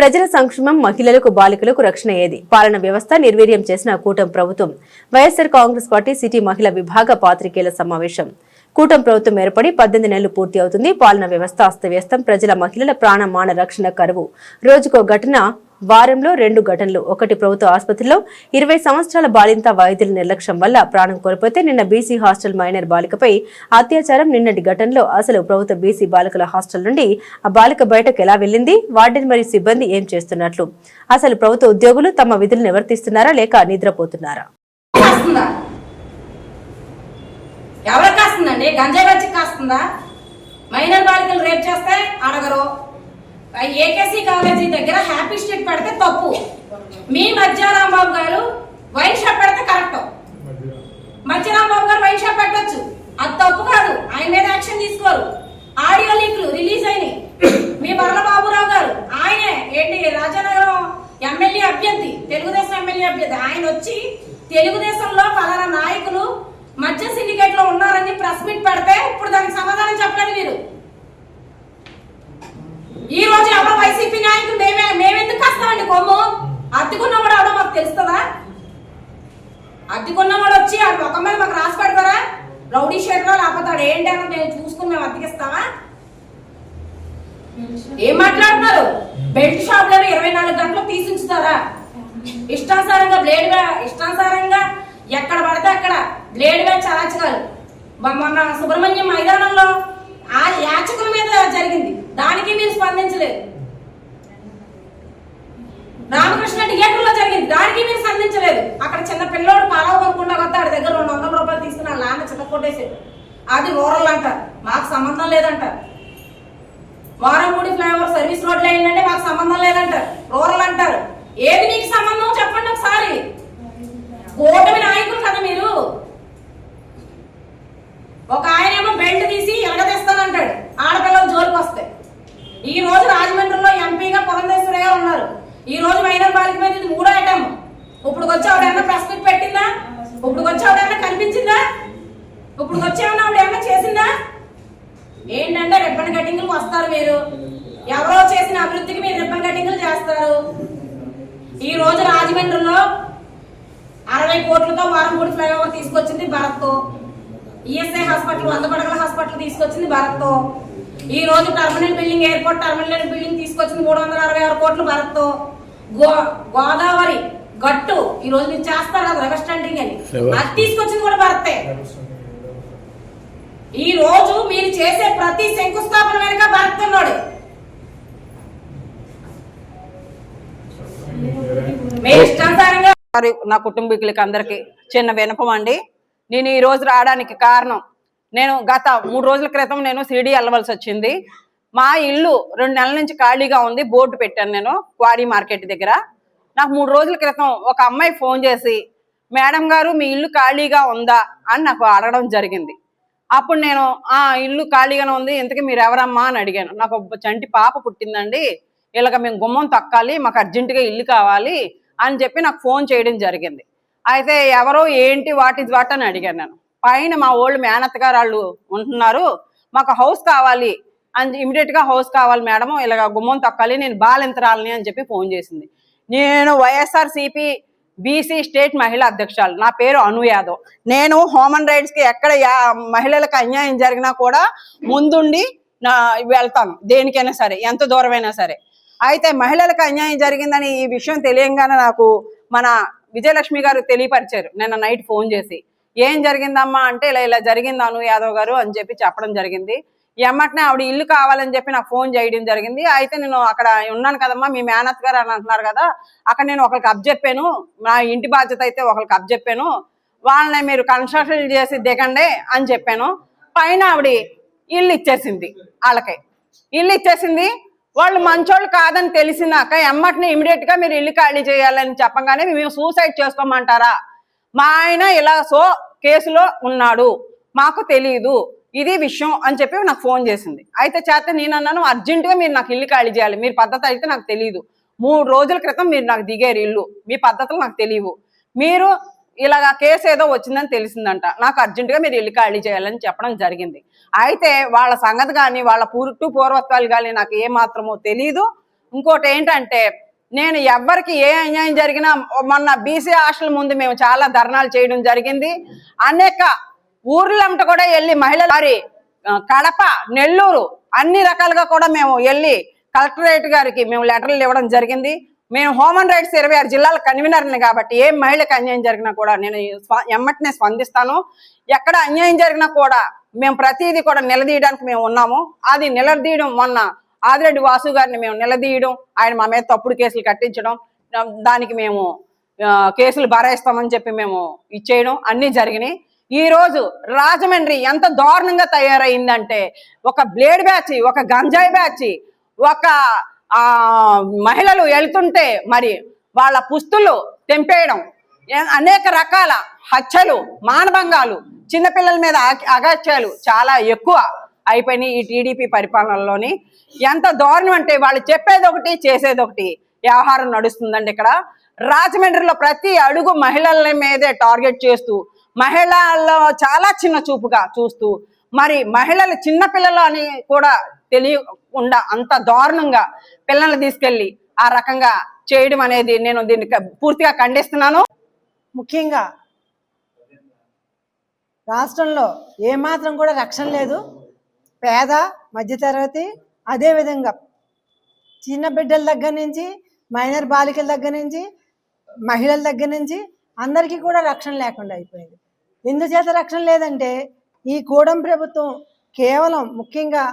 ప్రజల సంక్షేమం మహిళలకు బాలికలకు రక్షణ ఏది? పాలన వ్యవస్థ నిర్వీర్యం చేసిన కూటమి ప్రభుత్వం. వైఎస్సార్ కాంగ్రెస్ పార్టీ సిటీ మహిళా విభాగ పాత్రికేయుల సమావేశం. కూటమి ప్రభుత్వం ఏర్పడి పద్దెనిమిది నెలలు పూర్తి అవుతుంది. పాలన వ్యవస్థ అస్తవ్యస్తం. ప్రజల మహిళల ప్రాణ మాన రక్షణ కరువు. రోజుకో ఘటన వారంలో రెండు ఘటనలు. ఒకటి ప్రభుత్వ ఆసుపత్రిలో ఇరవై సంవత్సరాల బాలింత వైద్యుల నిర్లక్ష్యం వల్ల ప్రాణం కోల్పోతే నిన్న బీసీ హాస్టల్ మైనర్ బాలికపై అత్యాచారం. నిన్నటి ఘటనలో అసలు ప్రభుత్వ బీసీ బాలికల హాస్టల్ నుండి ఆ బాలిక బయటకు ఎలా వెళ్ళింది? వార్డెన్ మరియు సిబ్బంది ఏం చేస్తున్నట్లు? అసలు ప్రభుత్వ ఉద్యోగులు తమ విధులు నివర్తిస్తున్నారా లేక నిద్రపోతున్నారా? ఎవరికి కాస్తుందండి? గంజాయి వచ్చి కాస్తుందా? మైనర్ బాలికలు రేప్ చేస్తే అడగరు. ఏకేసీ కాలేజీ దగ్గర హ్యాపీ స్ట్రీట్ పెడితే తప్పు. మీ మధ్యారాంబాబు గారు వైన్ షాప్ పెడితే కరెక్ట్. మధ్యారాంబాబు గారు వైన్ షాప్ పెట్టొచ్చు. అది తప్పు కాదు. ఆయన మీద యాక్షన్ తీసుకోరు. ఆడియో లీక్లు రిలీజ్ అయినాయి. మీ వరల బాబురావు గారు ఆయనే ఏంటి? రాజానగరం ఎమ్మెల్యే అభ్యర్థి తెలుగుదేశం ఎమ్మెల్యే అభ్యర్థి. ఆయన వచ్చి తెలుగుదేశం మధ్య సిండికేట్లో ఉన్నారని ప్రెస్ మీట్ పెడితే ఇప్పుడు దానికి సమాధానం చెప్పలేదు మీరు. ఈ రోజు ఎవరో వైసీపీ నాయకులు మేమే మేమెందుకు కాస్తామండి కొమ్ము? అద్దెకున్నవాడు ఎవడో మాకు తెలుస్తుందా? అద్దెకున్నవాడు వచ్చి ఆ ఒక మీద మాకు రాసి పెడతారా? రౌడీ షేట్లో లేకపోతాడు ఏంటి అన్నది మేము చూసుకుని మేము అద్దెకిస్తామా ఏం మాట్లాడుతున్నారు? బెల్ట్ షాప్లో ఇరవై నాలుగు గంటలు తీసించుతారా ఇష్టానుసారంగా బ్లేడ్ ఇష్టానుసారంగా ఎక్కడ పడితే అక్కడ బ్లేడ్ బ్యాచ్ చలాచకాలు మొన్న సుబ్రహ్మణ్యం మైదానంలో ఆ యాచకుల మీద జరిగింది. దానికి మీరు స్పందించలేదు. రామకృష్ణ థియేటర్లో జరిగింది. దానికి మీరు స్పందించలేదు. అక్కడ చిన్న పిల్లోడు పాలవ కొనుక్కుండా వస్తే ఆడి దగ్గర రెండు వందల రూపాయలు తీసుకుని వాళ్ళ నాన్న చిన్న కొట్టేసాడు అది రూరల్ అంటారు మాకు సంబంధం లేదంటారు వారంపూడి ఫ్లైఓవర్ సర్వీస్ రోడ్లు అయిందంటే మాకు సంబంధం లేదంటారు రూరల్ అంటారు. ఏది మీకు సంబంధం? చెప్పండి ఒకసారి. కూటమి నాయకులు కదా మీరు. ఒక ఆయన ఏమో బెల్ట్ తీసి ఎలగదీస్తానంటాడు ఆడపిల్లలు జోలికి వస్తే. ఈ రోజు రాజమండ్రిలో ఎంపీగా పురంధేశ్వరి గారు ఉన్నారు. ఈ రోజు మైనర్ బాలిక మీద ఇది మూడో ఐటమ్ ఇప్పుడు వచ్చి ఆవిడేమన్నా ప్రెస్ మీట్ పెట్టిందా? ఇప్పుడు వచ్చి ఆవిడేమన్నా కనిపించిందా? ఇప్పుడు వచ్చి ఏమన్నా ఆవిడ ఏమన్నా చేసిందా? ఏంటంటే రిబ్బన్ కటింగ్లకు వస్తారు మీరు. ఎవరో చేసిన అభివృద్ధికి మీరు రిబ్బన్ కటింగ్లు చేస్తారు. ఈ రోజు రాజమండ్రిలో అరవై కోట్లతో వారంపూడి ఫ్లైఓవర్ తీసుకొచ్చింది భరత్ ఈఎస్ఐ హాస్పిటల్ వంద పడగల హాస్పిటల్ తీసుకొచ్చింది భరత్ ఈ రోజు terminal building airport terminal building తీసుకొచ్చింది మూడు వందల అరవై ఆరు కోట్లు భరత్ గో గోదావరి గట్టు ఈ రోజు మీరు చేస్తారు కదా రెవెస్ట్ స్టాండింగ్ అని. అది తీసుకొచ్చింది కూడా భరతే ఈ రోజు మీరు చేసే ప్రతి శంకుస్థాపన వెనుక భరత్ ఉన్నాడు. నా కుటుంబీకులకి అందరికి చిన్న వినపం అండి. నేను ఈ రోజు రావడానికి కారణం నేను గత మూడు రోజుల క్రితం నేను సిడి వెళ్ళవలసి వచ్చింది. మా ఇల్లు రెండు నెలల నుంచి ఖాళీగా ఉంది బోర్డు పెట్టాను నేను క్వారీ మార్కెట్ దగ్గర. నాకు మూడు రోజుల క్రితం ఒక అమ్మాయి ఫోన్ చేసి మేడం గారు మీ ఇల్లు ఖాళీగా ఉందా? అని నాకు అడగడం జరిగింది. అప్పుడు నేను ఆ ఇల్లు ఖాళీగానే ఉంది ఇంతకీ మీరు ఎవరమ్మా అని అడిగాను. నాకు ఒక చంటి పాప పుట్టిందండి. ఇలాగ మేము గుమ్మం తక్కాలి మాకు అర్జెంటుగా ఇల్లు కావాలి అని చెప్పి నాకు ఫోన్ చేయడం జరిగింది. అయితే ఎవరో ఏంటి వాట్ ఇస్ వాట్ అని అడిగాను నేను. పైన మా ఓల్డ్ మేనత్ గారు వాళ్ళు ఉంటున్నారు మాకు హౌస్ కావాలి అని ఇమీడియట్గా హౌస్ కావాలి మేడం ఇలాగ గుమ్మం తక్కాలి నేను బాలింతరాలని అని చెప్పి ఫోన్ చేసింది. నేను వైఎస్ఆర్ సిపి బీసీ స్టేట్ మహిళా అధ్యక్షురాలు నా పేరు అను యాదవ్. నేను హ్యూమన్ రైట్స్కి ఎక్కడ మహిళలకు అన్యాయం జరిగినా కూడా ముందుండి నా వెళ్తాను దేనికైనా సరే ఎంత దూరమైనా సరే. అయితే మహిళలకు అన్యాయం జరిగిందని ఈ విషయం తెలియంగానే నాకు మన విజయలక్ష్మి గారు తెలియపరిచారు. నిన్న నైట్ ఫోన్ చేసి ఏం జరిగిందమ్మా? అంటే ఇలా ఇలా జరిగింది అను యాదవ్ గారు అని చెప్పి చెప్పడం జరిగింది. ఎమ్మటనే ఆవిడ ఇల్లు కావాలని చెప్పి నాకు ఫోన్ చేయడం జరిగింది. అయితే నేను అక్కడ ఉన్నాను కదమ్మా మీ మేనత్ గారు అని అంటున్నారు కదా అక్కడ నేను ఒకరికి అబ్జెప్పాను నా ఇంటి బాధ్యత అయితే ఒకరికి అబ్జెప్పాను వాళ్ళని మీరు కన్స్ట్రక్షన్ చేసి దిగండి అని చెప్పాను. పైన ఆవిడ ఇల్లు ఇచ్చేసింది వాళ్ళకి. ఇల్లు ఇచ్చేసింది వాళ్ళు మంచోళ్ళు కాదని తెలిసినాక ఎమ్మటిని ఇమీడియట్గా మీరు ఇల్లు ఖాళీ చేయాలని చెప్పగానే మేము సూసైడ్ చేసుకోమంటారా? మా ఆయన ఇలా సో కేసులో ఉన్నాడు మాకు తెలియదు ఇది విషయం అని చెప్పి నాకు ఫోన్ చేసింది. అయితే చేత నేను అన్నాను అర్జెంటుగా మీరు నాకు ఇల్లు ఖాళీ చేయాలి మీరు పద్ధతి అయితే నాకు తెలియదు మూడు రోజుల క్రితం మీరు నాకు దిగారు ఇల్లు మీ పద్ధతులు నాకు తెలియవు మీరు ఇలాగ కేసు ఏదో వచ్చిందని తెలిసిందంట నాకు అర్జెంటుగా మీరు ఇల్లు ఖాళీ చేయాలని చెప్పడం జరిగింది. అయితే వాళ్ళ సంగతి కానీ వాళ్ళ పురుటు పూర్వత్వాలు కానీ నాకు ఏ తెలీదు. తెలియదు ఇంకోటి ఏంటంటే నేను ఎవ్వరికి ఏ అన్యాయం జరిగినా మొన్న బీసీ హాస్టల్ ముందు మేము చాలా ధర్నాలు చేయడం జరిగింది. అనేక ఊర్లంట కూడా వెళ్ళి మహిళలు వారి కడప నెల్లూరు అన్ని రకాలుగా కూడా మేము వెళ్ళి కలెక్టరేట్ గారికి మేము లెటర్లు ఇవ్వడం జరిగింది. మేము హ్యూమన్ రైట్స్ ఇరవై ఆరు జిల్లాల కన్వీనర్ని కాబట్టి ఏ మహిళకు అన్యాయం జరిగినా కూడా నేను ఎమ్మటినే స్పందిస్తాను. ఎక్కడ అన్యాయం జరిగినా కూడా మేము ప్రతిదీ కూడా నిలదీయడానికి మేము ఉన్నాము. అది నిలదీయడం మొన్న ఆదిరెడ్డి వాసు గారిని మేము నిలదీయడం ఆయన మా మీద తప్పుడు కేసులు కట్టించడం దానికి మేము కేసులు భరాయిస్తామని చెప్పి మేము ఇచ్చేయడం అన్నీ జరిగినాయి. ఈ రోజు రాజమండ్రి ఎంత దారుణంగా తయారైందంటే ఒక బ్లేడ్ బ్యాచ్ ఒక గంజాయి బ్యాచ్ ఒక ఆ మహిళలు వెళ్తుంటే మరి వాళ్ళ పుస్తులు తెంపేయడం అనేక రకాల హత్యలు మానభంగాలు చిన్నపిల్లల మీద అగ- అగత్యాలు చాలా ఎక్కువ అయిపోయినాయి ఈ టీడీపీ పరిపాలనలోని. ఎంత దారుణం అంటే వాళ్ళు చెప్పేది ఒకటి చేసేది ఒకటి వ్యవహారం నడుస్తుందండి ఇక్కడ. రాజమండ్రిలో ప్రతి అడుగు మహిళల మీదే టార్గెట్ చేస్తూ మహిళల్లో చాలా చిన్న చూపుగా చూస్తూ మరి మహిళలు చిన్న పిల్లలు అని కూడా తెలియకుండా అంత దారుణంగా పిల్లల్ని తీసుకెళ్ళి ఆ రకంగా చేయడం అనేది నేను దీన్ని పూర్తిగా ఖండిస్తున్నాను. ముఖ్యంగా రాష్ట్రంలో ఏమాత్రం కూడా రక్షణ లేదు. పేద మధ్యతరగతి అదేవిధంగా చిన్న బిడ్డల దగ్గర నుంచి మైనర్ బాలికల దగ్గర నుంచి మహిళల దగ్గర నుంచి అందరికీ కూడా రక్షణ లేకుండా అయిపోయింది. ఎందుచేత రక్షణ లేదంటే ఈ కూడం ప్రభుత్వం కేవలం ముఖ్యంగా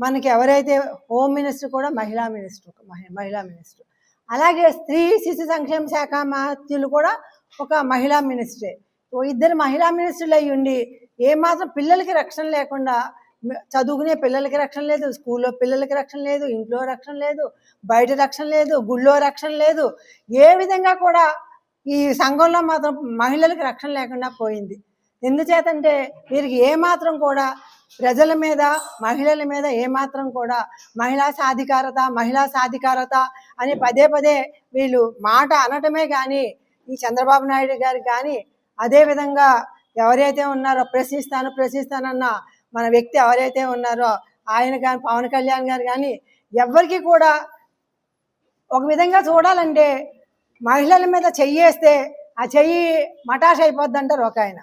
మనకి ఎవరైతే హోమ్ మినిస్టర్ కూడా మహిళా మినిస్టర్ మహి- మహిళా మినిస్టర్. అలాగే స్త్రీ శిశు సంక్షేమ శాఖ మాత్యులు కూడా ఒక మహిళా మినిస్టరే. ఇద్దరు మహిళా మినిస్టర్లు అయి ఉండి ఏమాత్రం పిల్లలకి రక్షణ లేకుండా చదువుకునే పిల్లలకి రక్షణ లేదు స్కూల్లో పిల్లలకి రక్షణ లేదు ఇంట్లో రక్షణ లేదు బయట రక్షణ లేదు గుళ్ళో రక్షణ లేదు. ఏ విధంగా కూడా ఈ సంఘంలో మాత్రం మహిళలకు రక్షణ లేకుండా పోయింది. ఎందుచేతంటే వీరికి ఏమాత్రం కూడా ప్రజల మీద మహిళల మీద ఏమాత్రం కూడా మహిళా సాధికారత మహిళా సాధికారత అని పదే పదే వీళ్ళు మాట అనటమే కానీ ఈ చంద్రబాబు నాయుడు గారికి కానీ అదేవిధంగా ఎవరైతే ఉన్నారో ప్రశ్నిస్తాను ప్రశ్నిస్తానన్న మన వ్యక్తి ఎవరైతే ఉన్నారో ఆయన కానీ పవన్ కళ్యాణ్ గారు కానీ ఎవరికి కూడా ఒక విధంగా చూడాలంటే మహిళల మీద చెయ్యేస్తే ఆ చెయ్యి మటాష్ అయిపోద్ది అంటారు ఒక ఆయన.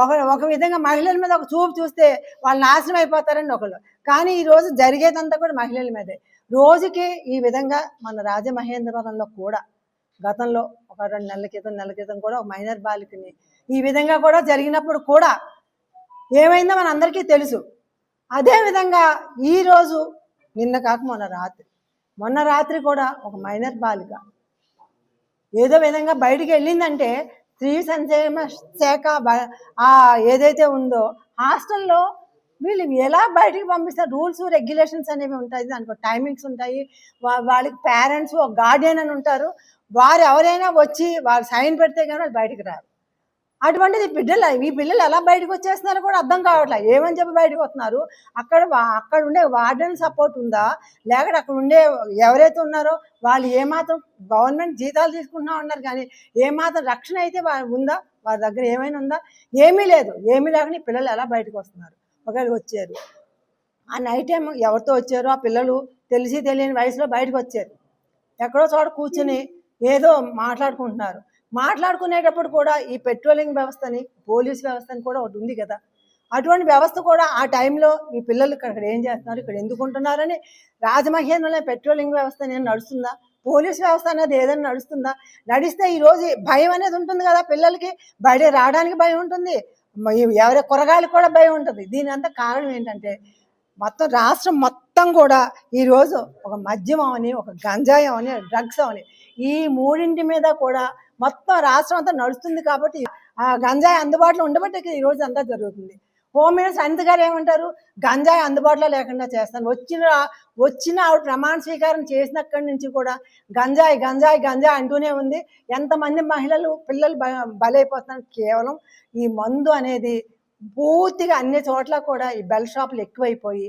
ఒక ఒక విధంగా మహిళల మీద ఒక చూపు చూస్తే వాళ్ళు నాశనం అయిపోతారని ఒకళ్ళు. కానీ ఈ రోజు జరిగేదంతా కూడా మహిళల మీదే. రోజుకి ఈ విధంగా మన రాజమహేంద్రవరంలో కూడా గతంలో ఒక రెండు నెలల క్రితం నెల క్రితం కూడా ఒక మైనర్ బాలికని ఈ విధంగా కూడా జరిగినప్పుడు కూడా ఏమైందో మన అందరికీ తెలుసు. అదేవిధంగా ఈరోజు నిన్న కాక మొన్న రాత్రి మొన్న రాత్రి కూడా ఒక మైనర్ బాలిక ఏదో విధంగా బయటికి వెళ్ళిందంటే స్త్రీ సంక్షేమ శాఖ ఏదైతే ఉందో హాస్టల్లో వీళ్ళు ఎలా బయటికి పంపిస్తారు? రూల్స్ రెగ్యులేషన్స్ అనేవి ఉంటాయి. దానికి టైమింగ్స్ ఉంటాయి. వా- వాళ్ళకి పేరెంట్స్ ఒక గార్డియన్ అని ఉంటారు. వారు ఎవరైనా వచ్చి వాళ్ళు సైన్ పెడితే కానీ వాళ్ళు బయటికి రారు. అటువంటిది పిల్లలు ఈ పిల్లలు ఎలా బయటకు వచ్చేస్తున్నారో కూడా అర్థం కావట్లేదు ఏమని చెప్పి బయటకు వస్తున్నారు? అక్కడ వా- అక్కడ ఉండే వార్డెన్ సపోర్ట్ ఉందా? లేకపోతే అక్కడ ఉండే ఎవరైతే ఉన్నారో వాళ్ళు ఏమాత్రం గవర్నమెంట్ జీతాలు తీసుకుంటున్నా ఉన్నారు కానీ ఏమాత్రం రక్షణ అయితే వా- ఉందా? వారి దగ్గర ఏమైనా ఉందా? ఏమీ లేదు. ఏమీ లేకుండా ఈ పిల్లలు ఎలా బయటకు వస్తున్నారు? ఒకవేళ వచ్చారు. ఆ నైట్ టైం ఎవరితో వచ్చారో ఆ పిల్లలు తెలిసి తెలియని వయసులో బయటకు వచ్చారు. ఎక్కడో చోట కూర్చుని ఏదో మాట్లాడుకుంటున్నారు. మాట్లాడుకునేటప్పుడు కూడా ఈ పెట్రోలింగ్ వ్యవస్థని పోలీస్ వ్యవస్థని కూడా ఒకటి ఉంది కదా. అటువంటి వ్యవస్థ కూడా ఆ టైంలో ఈ పిల్లలు ఇక్కడ ఏం చేస్తున్నారు ఇక్కడ ఎందుకు ఉంటున్నారని రాజమహేంద్రంలో పెట్రోలింగ్ వ్యవస్థ అనేది నడుస్తుందా? పోలీస్ వ్యవస్థ అనేది ఏదైనా నడుస్తుందా? నడిస్తే ఈ రోజు భయం అనేది ఉంటుంది కదా పిల్లలకి. బయట రావడానికి భయం ఉంటుంది. ఎవరి కూరగాయలకు కూడా భయం ఉంటుంది. దీని అంతా కారణం ఏంటంటే మొత్తం రాష్ట్రం మొత్తం కూడా ఈరోజు ఒక మద్యం అవని ఒక గంజాయం అని డ్రగ్స్ అవని ఈ మూడింటి మీద కూడా మొత్తం రాష్ట్రం అంతా నడుస్తుంది కాబట్టి ఆ గంజాయి అందుబాటులో ఉండబట్టి ఈ రోజు అంతా జరుగుతుంది. హోమ్ మినిస్టర్ అనిత గారు ఏమంటారు? గంజాయి అందుబాటులో లేకుండా చేస్తాను. వచ్చిన వచ్చిన ఆవిడ ప్రమాణ స్వీకారం చేసినక్కడి నుంచి కూడా గంజాయి గంజాయి గంజాయి అంటూనే ఉంది. ఎంతమంది మహిళలు పిల్లలు బలైపోతున్నారు. కేవలం ఈ మందు అనేది పూర్తిగా అన్ని చోట్ల కూడా ఈ బెల్ షాపులు ఎక్కువైపోయి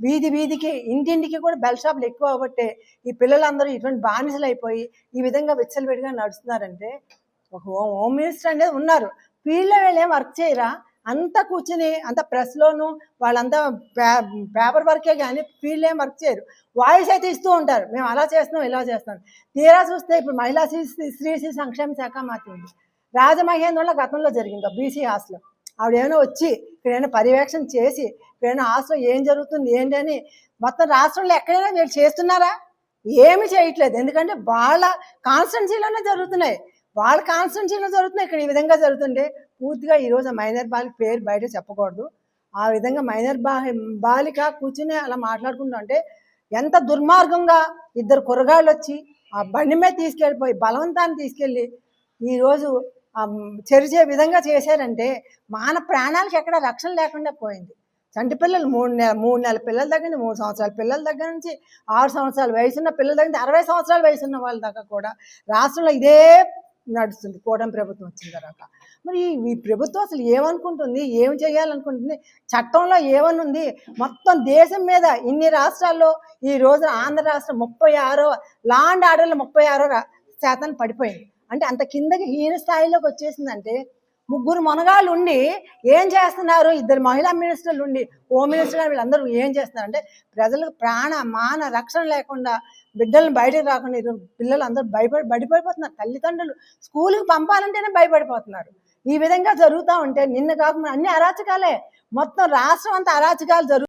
వీధి వీధికి ఇంటింటికి కూడా బెల్ షాపులు ఎక్కువ అవ్వట్టే ఈ పిల్లలందరూ ఇటువంటి బానిసలు అయిపోయి ఈ విధంగా విచ్చలవిడిగా నడుస్తున్నారంటే ఒక హోమ్ మినిస్టర్ అనేది ఉన్నారు. వీళ్ళ వీళ్ళు ఏం వర్క్ చేయరా? అంతా కూర్చుని అంత ప్రెస్లోను వాళ్ళంతా పే- పేపర్ వర్కే కానీ ఫీల్డ్ ఏం వర్క్ చేయరు. వాయిస్ అయితే ఇస్తూ ఉంటారు. మేము అలా చేస్తున్నాం ఇలా చేస్తాం తీరా చూస్తే ఇప్పుడు మహిళా శ్రీ శ్రీ శ్రీ సంక్షేమ శాఖ మాత్రం ఉంది. రాజమహేంద్రంలో గతంలో జరిగింది బీసీ హాస్టల్. ఆవిడ ఏమైనా వచ్చి ఇక్కడ ఏమైనా పర్యవేక్షణ చేసి ఇక్కడ ఏమైనా ఏం జరుగుతుంది ఏంటి అని మొత్తం రాష్ట్రంలో ఎక్కడైనా వీళ్ళు చేస్తున్నారా? ఏమి చేయట్లేదు. ఎందుకంటే వాళ్ళ కాన్స్టెన్సీలోనే జరుగుతున్నాయి. వాళ్ళ కాన్స్టెన్సీలో జరుగుతున్నాయి. ఇక్కడ ఈ విధంగా జరుగుతుంటే పూర్తిగా ఈరోజు మైనర్ బాలిక పేరు బయట చెప్పకూడదు. ఆ విధంగా మైనర్ బా బాలిక కూర్చుని అలా మాట్లాడుకుంటుంటే ఎంత దుర్మార్గంగా ఇద్దరు కురగాళ్ళు వచ్చి ఆ బండి మీద తీసుకెళ్ళిపోయి బలవంతాన్ని తీసుకెళ్ళి ఈరోజు చెరిచే విధంగా చేశారంటే మాన ప్రాణాలకు ఎక్కడ రక్షణ లేకుండా పోయింది. చంటి పిల్లలు మూడు నెల మూడు నెలల పిల్లల దగ్గర నుంచి మూడు సంవత్సరాల పిల్లల దగ్గర నుంచి ఆరు సంవత్సరాల వయసున్న పిల్లల దగ్గర నుంచి అరవై సంవత్సరాల వయసున్న వాళ్ళ దాకా కూడా రాష్ట్రంలో ఇదే నడుస్తుంది. కూటమి ప్రభుత్వం వచ్చిన తర్వాత. మరి ఈ- ప్రభుత్వం అసలు ఏమనుకుంటుంది? ఏం చేయాలనుకుంటుంది? చట్టంలో ఏమని ఉంది మొత్తం దేశం మీద ఇన్ని రాష్ట్రాల్లో ఈ రోజు ఆంధ్ర రాష్ట్రం ముప్పై ఆరో లాండ్ ఆర్డర్లో ముప్పై ఆరో శాతం పడిపోయింది. అంటే అంత కిందకి హీన స్థాయిలోకి వచ్చేసిందంటే ముగ్గురు మునగాళ్ళు ఉండి ఏం చేస్తున్నారు? ఇద్దరు మహిళా మినిస్టర్లు ఉండి హోమ్ మినిస్టర్ గారు వీళ్ళందరూ ఏం చేస్తున్నారు అంటే ప్రజలకు ప్రాణ మాన రక్షణ లేకుండా బిడ్డలను బయటకు రాకుండా పిల్లలు అందరూ భయపడి బడిపడిపోతున్నారు. తల్లిదండ్రులు స్కూల్కి పంపాలంటేనే భయపడిపోతున్నారు. ఈ విధంగా జరుగుతూ ఉంటే నిన్న కాకుండా అన్ని అరాచకాలే. మొత్తం రాష్ట్రం అంతా అరాచకాలు జరుగు